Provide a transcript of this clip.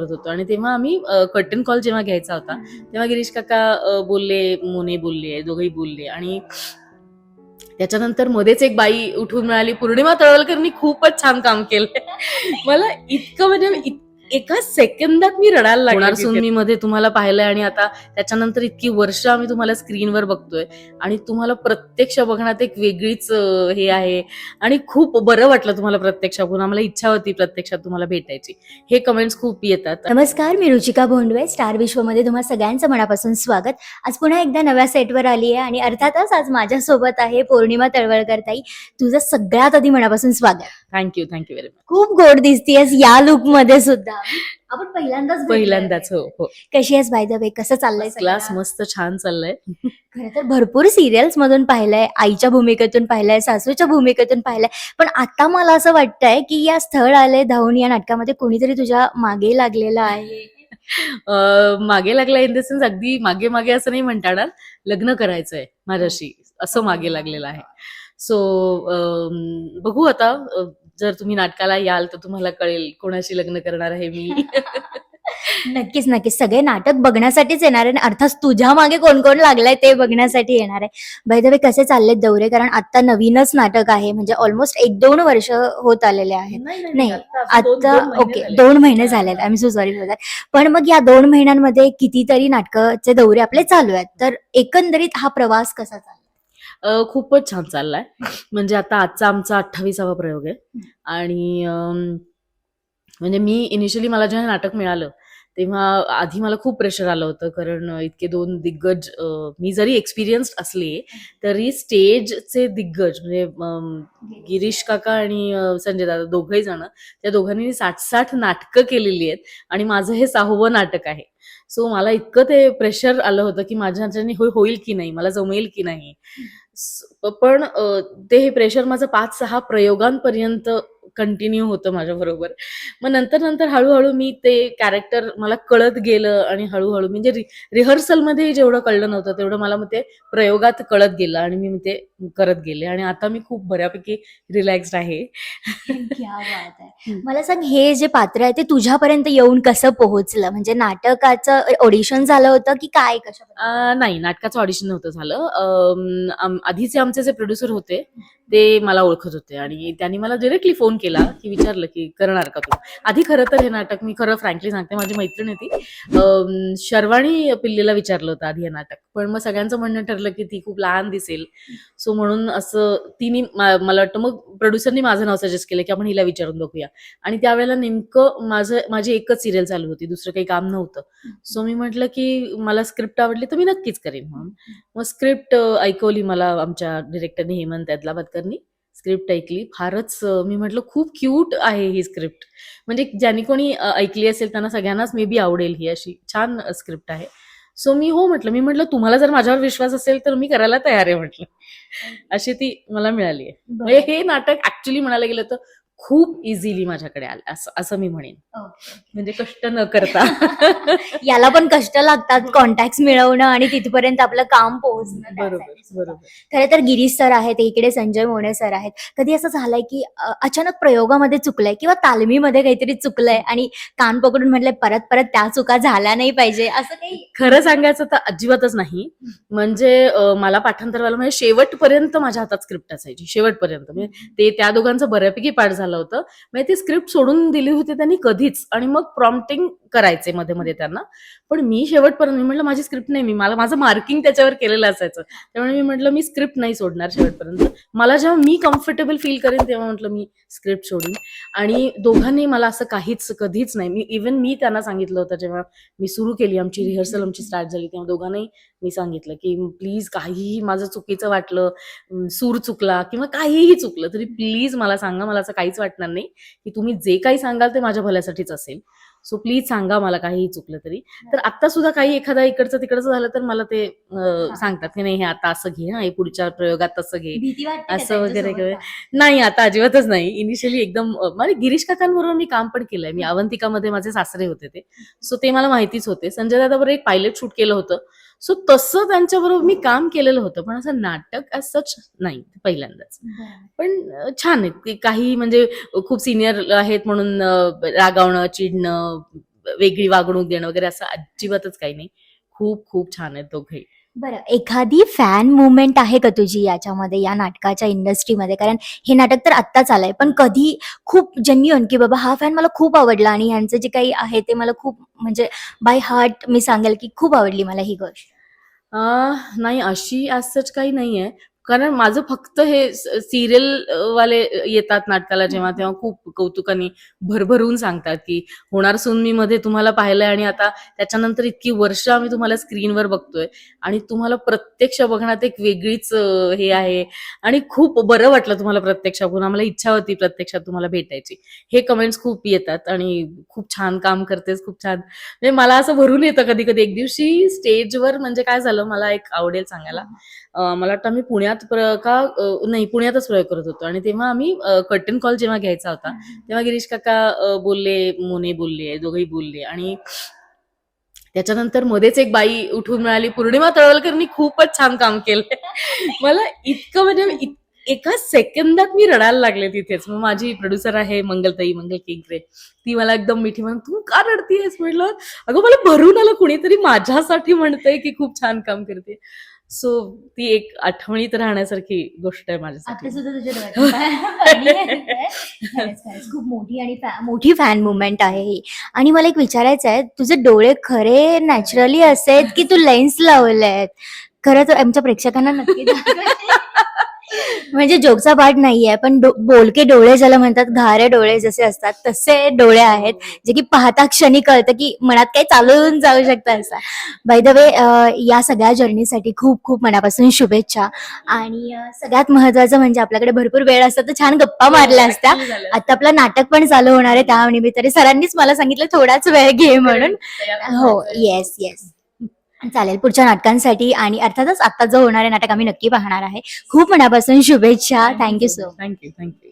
करत होतो. आणि तेव्हा आम्ही कर्टन कॉल जेव्हा घ्यायचा होता तेव्हा गिरीश काका बोलले मोने बोलले दोघही बोलले. आणि त्याच्यानंतर मध्येच एक बाई उठून मिळाली पौर्णिमा तळवलकरनी खूपच छान काम केलं मला इतकं म्हणजे एका सेकंदात मी रडायला लागणार. मी मध्ये तुम्हाला पाहिलंय आणि आता त्याच्यानंतर इतकी वर्ष आम्ही तुम्हाला स्क्रीनवर बघतोय. आणि तुम्हाला प्रत्यक्ष बघण्यात एक वेगळीच हे आहे. आणि खूप बरं वाटलं तुम्हाला प्रत्यक्ष बघून आम्हाला इच्छा होती प्रत्यक्षात तुम्हाला भेटायची. हे कमेंट्स खूप येतात. नमस्कार मी रुचिका भोंडवे स्टार विश्वमध्ये तुम्हा सगळ्यांचं मनापासून स्वागत. आज पुन्हा एकदा नव्या सेटवर आली आहे आणि अर्थातच आज माझ्यासोबत आहे पौर्णिमा तळवळकर ताई. तुझं सगळ्यात आधी मनापासून स्वागत. थँक्यू थँक्यू व्हेरी मच खूप गोड दिसतीयस या लुकमध्ये सुद्धा. आपण पहिल्यांदाच. पहिल्यांदाच हो हो. कशी आहेस बाय द वे कसं चाललंय क्लास? मस्त छान चाललंय. खरं तर भरपूर सिरियल्स मधून पाहिलंय आईच्या भूमिकेतून पाहिलंय सासूच्या भूमिकेतून पाहिलंय. पण आता मला असं वाटतंय की या स्थळ आले धावून या नाटकामध्ये कोणीतरी तुझ्या मागे लागलेलं आहे? मागे लागला इन द सेन्स अगदी मागे मागे असं नाही म्हणता येणार लग्न करायचंय माझ्याशी असं मागे लागलेलं आहे. सो बघू आता जर तुम्ही नाटकाला याल तर तुम्हाला कळेल कोणाशी लग्न करणार आहे मी. नक्कीच नक्कीच. सगळे नाटक बघण्यासाठीच येणार आहे आणि अर्थात तुझ्या मागे कोण कोण लागलंय ते बघण्यासाठी येणार आहे. बाय कसे चाललेत दौरे? कारण आता नवीनच नाटक आहे. म्हणजे ऑलमोस्ट एक दोन वर्ष होत आलेले आहेत. नाही, आता ओके दोन महिने झालेत. आय एम सो सॉरी पण मग या दोन महिन्यांमध्ये कितीतरी नाटकाचे दौरे आपले चालू आहेत. तर एकंदरीत हा प्रवास कसा चालला? अ, खूपच छान चाललाय. म्हणजे आता आजचा आमचा अठ्ठावीसावा प्रयोग आहे. आणि म्हणजे मी इनिशियली मला जेव्हा नाटक मिळालं तेव्हा आधी मला खूप प्रेशर आलं होतं. कारण इतके दोन दिग्गज मी जरी एक्सपिरियन्स्ड असले तरी स्टेजचे दिग्गज म्हणजे गिरीश काका आणि संजय दादा दोघही जण त्या दोघांनी साठ साठ नाटकं केलेली आहेत. आणि माझं हे सहावं नाटक आहे. सो मला इतकं ते प्रेशर आलं होतं की माझ्या ह्याच्याने हो-, होईल की नाही? मला जमेल की नाही? पण ते हे प्रेशर माझं पाच सहा प्रयोगांपर्यंत कंटिन्यू होतं माझ्या बरोबर मग नंतर नंतर हळूहळू मी ते कॅरेक्टर मला कळत गेलं आणि हळूहळू म्हणजे रिहर्सलमध्ये जेवढं कळलं नव्हतं तेवढं मला मग ते प्रयोगात कळत गेलं आणि मी ते करत गेले. आणि आता मी खूप बऱ्यापैकी रिलॅक्स्ड आहे. मला सांग हे जे पात्र आहे ते तुझ्यापर्यंत येऊन कसं पोहोचलं? म्हणजे नाटकाचं ऑडिशन झालं होतं की काय कशा अ, नाही नाटकाचं ऑडिशन नव्हतं झालं. आधीचे आमचे जे प्रोड्युसर होते ते मला ओळखत होते. आणि त्यांनी मला डिरेक्टली फोन केला की विचारलं की करणार का तू? आधी खरं तर हे नाटक मी खरं फ्रँकली सांगते माझी मैत्रीण होती शर्वाणी पिल्लीला विचारलं होतं आधी हे नाटक. पण मग सगळ्यांचं म्हणणं ठरलं की ती खूप लहान दिसेल. सो म्हणून असं तिने मला वाटतं मग प्रोड्युसरनी माझं नाव सजेस्ट केलं की आपण हिला विचारून बघूया. आणि त्यावेळेला नेमकं माझं माझी एकच सिरियल चालू होती दुसरं काही काम नव्हतं. सो मी म्हटलं की मला स्क्रिप्ट आवडली तर मी नक्कीच करेन म्हणून. मग स्क्रिप्ट ऐकवली मला आमच्या डिरेक्टरने हेमंत यादलाबादकरनी स्क्रिप्ट ऐकली. फारच मी म्हटलं खूप क्यूट आहे ही स्क्रिप्ट म्हणजे ज्यांनी कोणी ऐकली असेल त्यांना सगळ्यांनाच मे बी आवडेल ही अशी छान स्क्रिप्ट आहे. सो मी हो म्हटलं मी म्हटलं तुम्हाला जर माझ्यावर विश्वास असेल तर मी करायला तयार आहे म्हटलं. अशी ती मला मिळाली आहे. म्हणजे हे नाटक ऍक्च्युली म्हणायला गेलं तर खूप इझिली माझ्याकडे आलं असं असं मी म्हणेन. म्हणजे कष्ट न करता. याला पण कष्ट लागतात कॉन्टॅक्ट मिळवणं आणि तिथपर्यंत आपलं काम पोहोचणं बरोबर खरं तर गिरीश सर आहेत इकडे संजय मोने सर आहेत. कधी असं झालंय की अचानक प्रयोगामध्ये चुकलंय किंवा तालमीमध्ये काहीतरी चुकलंय आणि कान पकडून म्हटलंय परत परत त्या चुका झाल्या नाही पाहिजे असं काही? खरं सांगायचं तर अजिबातच नाही. म्हणजे मला पाठांतर म्हणजे शेवटपर्यंत माझ्या हातात स्क्रिप्ट असायची शेवटपर्यंत. म्हणजे ते त्या दोघांचं बऱ्यापैकी पाठ झालं. होतं. म्हणजे ती स्क्रिप्ट सोडून दिली होती त्यांनी कधीच. आणि मग प्रॉम्प्टिंग करायचे मध्ये मध्ये त्यांना. पण मी शेवटपर्यंत मी म्हटलं माझी स्क्रिप्ट नाही मी. मला माझं मार्किंग त्याच्यावर केलेलं असायचं. त्यामुळे मी म्हटलं मी स्क्रिप्ट नाही सोडणार शेवटपर्यंत. मला जेव्हा मी कम्फर्टेबल फील करेन तेव्हा म्हटलं मी स्क्रिप्ट सोडीन. आणि दोघांनी मला असं काहीच कधीच नाही. मी इव्हन मी त्यांना सांगितलं होतं जेव्हा मी सुरू केली आमची रिहर्सल आमची स्टार्ट झाली तेव्हा दोघांनाही मी सांगितलं की प्लीज काहीही माझं चुकीचं वाटलं सूर चुकला किंवा काहीही चुकलं तरी प्लीज मला सांगा मला असं काहीच वाटणार नाही की तुम्ही जे काही सांगाल ते माझ्या भल्यासाठीच असेल. सो प्लीज सांगा मला काहीही चुकलं तरी. तर आता सुद्धा काही एखादा इकडचं तिकडचं झालं तर मला ते सांगतात की नाही हे आता असं घे हा हे पुढच्या प्रयोगात तसं घे. असं वगैरे नाही आता अजिबातच नाही. इनिशियली एकदम म्हणजे गिरीश काकांबरोबर मी काम पण केलंय. मी अवंतिकामध्ये माझे सासरे होते ते. सो ते मला माहितीच होते. संजय दादा बरोबर एक पायलट शूट केलं होतं. सो तसं त्यांच्याबरोबर मी काम केलेलं होतं पण असं नाटक ॲज सच नाही पहिल्यांदाच. पण छान आहेत काही म्हणजे खूप सिनियर आहेत म्हणून रागावणं चिडणं वेगळी वागणूक देणं वगैरे असं अजिबातच काही नाही. खूप खूप छान आहेत दोघे बरं एखादी फॅन मुवमेंट आहे का तुझी याच्यामध्ये या नाटकाच्या इंडस्ट्रीमध्ये कारण हे नाटक तर आत्ताच आलंय पण कधी खूप जेन्युअन की बाबा हा फॅन मला खूप आवडला आणि यांचं जे काही आहे ते मला खूप म्हणजे बाय हार्ट मी सांगेल की खूप आवडली मला ही गोष्ट. नाही अशी as सच काही नाहीये. कारण माझं फक्त हे सिरियल वाले येतात नाटकाला जेव्हा तेव्हा खूप कौतुकाने भरभरून सांगतात की होणार सून मी मध्ये तुम्हाला पाहिलंय आणि आता त्याच्यानंतर इतकी वर्ष आम्ही तुम्हाला स्क्रीनवर बघतोय आणि तुम्हाला प्रत्यक्ष बघण्यात एक वेगळीच हे आहे. आणि खूप बरं वाटलं तुम्हाला प्रत्यक्ष बघून आम्हाला इच्छा होती प्रत्यक्षात तुम्हाला भेटायची. हे कमेंट्स खूप येतात आणि खूप छान काम करतेस खूप छान. म्हणजे मला असं भरून येतं कधी कधी एक दिवशी स्टेजवर म्हणजे काय झालं मला एक आवडेल सांगायला. मला वाटतं आम्ही पुण्यात प्र- का नाही पुण्यातच प्रयोग करत होतो. आणि तेव्हा आम्ही कर्टन कॉल जेव्हा घ्यायचा होता तेव्हा गिरीश काका बोलले मोने बोलले दोघंही बोलले. आणि त्याच्यानंतर मध्येच एक बाई उठून मिळाली पौर्णिमा तळवलकरनी खूपच छान काम केलंय. मला इतकं म्हणजे एका सेकंदात मी रडायला लागले तिथेच. मग माझी प्रोड्युसर आहे मंगलताई मंगल केंकरे ती मला एकदम मिठी म्हणून तू का रडतीयस? म्हटलं अगं मला भरून आलं कुणीतरी माझ्यासाठी म्हणतंय की खूप छान काम करते. सो ती एक आठवणीत राहण्यासारखी गोष्ट आहे माझ्यासाठी सुद्धा तुझ्या पाणी येतंय. खरंच, खरंच. खूप मोठी आणि फॅ- मोठी फॅन मुवमेंट आहे ही आणि मला एक विचारायचं आहे तुझे डोळे खरे नॅचरली असे की तू लेन्स लावले आहेत खरं तर आमच्या प्रेक्षकांना नक्की दाखव. म्हणजे जोकचा पाठ नाहीये पण बोलके डोळे ज्याला म्हणतात घारे डोळे जसे असतात तसे डोळे आहेत जे की पाहता क्षणी कळतं की मनात काही चालून जाऊ शकतं असं. बाय द वे या सगळ्या जर्नीसाठी खूप खूप मनापासून शुभेच्छा. आणि सगळ्यात महत्वाचं म्हणजे आपल्याकडे भरपूर वेळ असता तर छान गप्पा मारल्या असत्या. आता आपलं नाटक पण चालू होणार आहे त्या निमित्ताने सरांनीच मला सांगितलं थोडाच वेळ घे म्हणून. हो. येस येस चालेल पुढच्या नाटकांसाठी आणि अर्थातच आता जो होणार नाटक आम्ही नक्की पाहणार आहे. खूप मनापासून शुभेच्छा. Thank you so thank you thank you